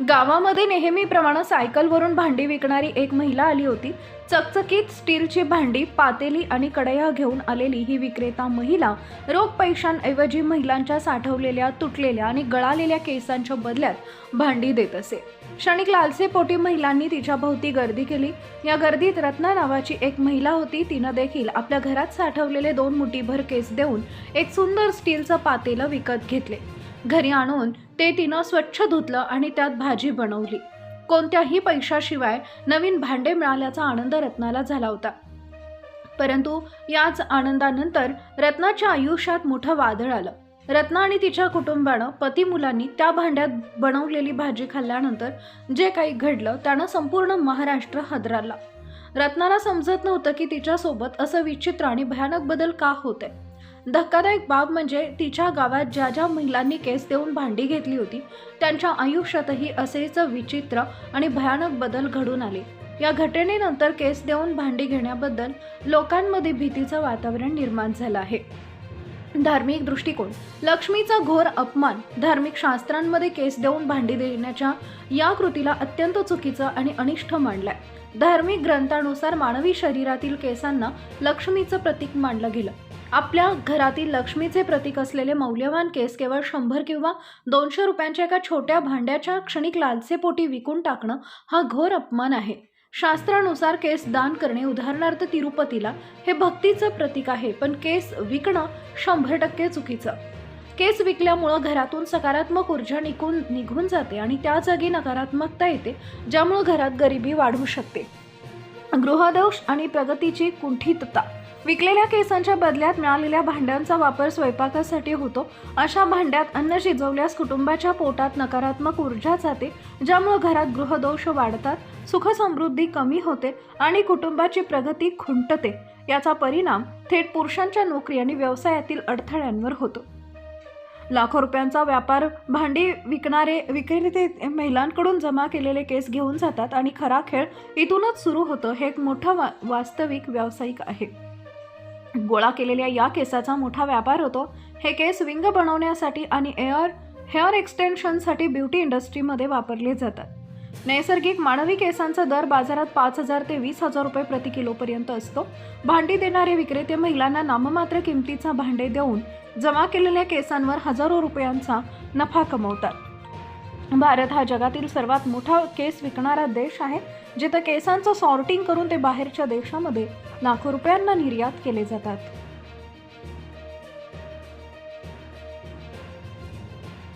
गावामध्ये नेहमीप्रमाणे सायकलवरून भांडी विकणारी एक महिला आली होती. चकचकीत स्टीलची भांडी पातेली आणि कढया घेऊन आलेली ही विक्रेता महिला रोख पैशांऐवजी महिलांच्या साठवलेल्या तुटलेल्या आणि गळालेल्या केसांच्या बदल्यात भांडी देत असे. क्षणिक लालसेपोटी महिलांनी तिच्या भोवती गर्दी केली. या गर्दीत रत्ना नावाची एक महिला होती. तिनं देखील आपल्या घरात साठवलेले दोन मुठीभर केस देऊन एक सुंदर स्टीलचं पातेलं विकत घेतले. घरी आणून ते तिनं स्वच्छ धुतलं आणि त्यात भाजी बनवली. कोणत्याही पैशाशिवाय नवीन भांडे मिळाल्याचा आनंद रत्नाला झाला होता. परंतु याच आनंदानंतर रत्नाच्या आयुष्यात मोठं वादळ आलं. रत्ना आणि तिच्या कुटुंबानं पती मुलांनी त्या भांड्यात बनवलेली भाजी खाल्ल्यानंतर जे काही घडलं त्यानं संपूर्ण महाराष्ट्र हादरला रत्नाला समजत नव्हतं की तिच्यासोबत असं विचित्र आणि भयानक बदल का होते धक्कादायक बाब म्हणजे तिच्या गावात ज्या ज्या महिलांनी केस देऊन भांडी घेतली होती त्यांच्या आयुष्यातही असेच विचित्र आणि भयानक बदल घडून आले. या घटनेनंतर केस देऊन भांडी घेण्याबद्दल लोकांमध्ये भीतीचं वातावरण निर्माण झालं आहे. धार्मिक दृष्टिकोन. लक्ष्मीचा घोर अपमान धार्मिक शास्त्रांमध्ये केस देऊन भांडी देण्याच्या या कृतीला अत्यंत चुकीचं आणि अनिष्ट मानलंय. धार्मिक ग्रंथानुसार मानवी शरीरातील केसांना लक्ष्मीचं प्रतीक मानलं गेलं. आपल्या घरातील लक्ष्मीचे प्रतीक असलेले मौल्यवान केस केवळ शंभर किंवा दोनशे रुपयांच्या एका छोट्या भांड्याच्या क्षणिक लालसेपोटी विकून टाकणं हा घोर अपमान आहे. शास्त्रानुसार केस दान करणे उदाहरणार्थ तिरुपतीला हे भक्तीचं प्रतीक आहे पण केस विकणं शंभर टक्के चुकीचं. केस विकल्यामुळं घरातून सकारात्मक ऊर्जा निघून निघून जाते आणि त्या जागी नकारात्मकता येते ज्यामुळं घरात गरिबी वाढू शकते. गृहदोष आणि प्रगतीची कुंठितता. विकलेल्या केसांच्या बदल्यात मिळालेल्या भांड्यांचा वापर स्वयंपाकासाठी होतो. अशा भांड्यात अन्न शिजवल्यास कुटुंबाच्या पोटात नकारात्मक ऊर्जा जाते ज्यामुळे घरात गृहदोष वाढतात सुखसमृद्धी कमी होते आणि कुटुंबाची प्रगती खुंटते. याचा परिणाम थेट पुरुषांच्या नोकरी आणि व्यवसायातील अडथळ्यांवर होतो. लाखो रुपयांचा व्यापार भांडी विकणारे विक्रेते महिलांकडून जमा केलेले केस घेऊन जातात आणि खरा खेळ इथूनच सुरू होतं हे एक मोठं वा वास्तविक व्यावसायिक आहे. गोळा केलेल्या या केसाचा मोठा व्यापार होतो. हे केस विंग बनवण्यासाठी आणि एअर हेअर एक्सटेन्शनसाठी ब्युटी इंडस्ट्रीमध्ये वापरले जातात. नैसर्गिक मानवी केसांचा दर बाजारात पाच हजार ते वीस हजार रुपये प्रति किलोपर्यंत असतो. भांडी देणारे विक्रेते महिलांना नाममात्र किमतीचा भांडे देऊन जमा केलेल्या केसांवर हजारो रुपयांचा नफा कमवतात. भारत हा जगातील सर्वात मोठा केस विकणारा देश आहे जिथं केसांचं सॉर्टिंग करून ते बाहेरच्या देशामध्ये लाखो रुपयांना निर्यात केले जातात.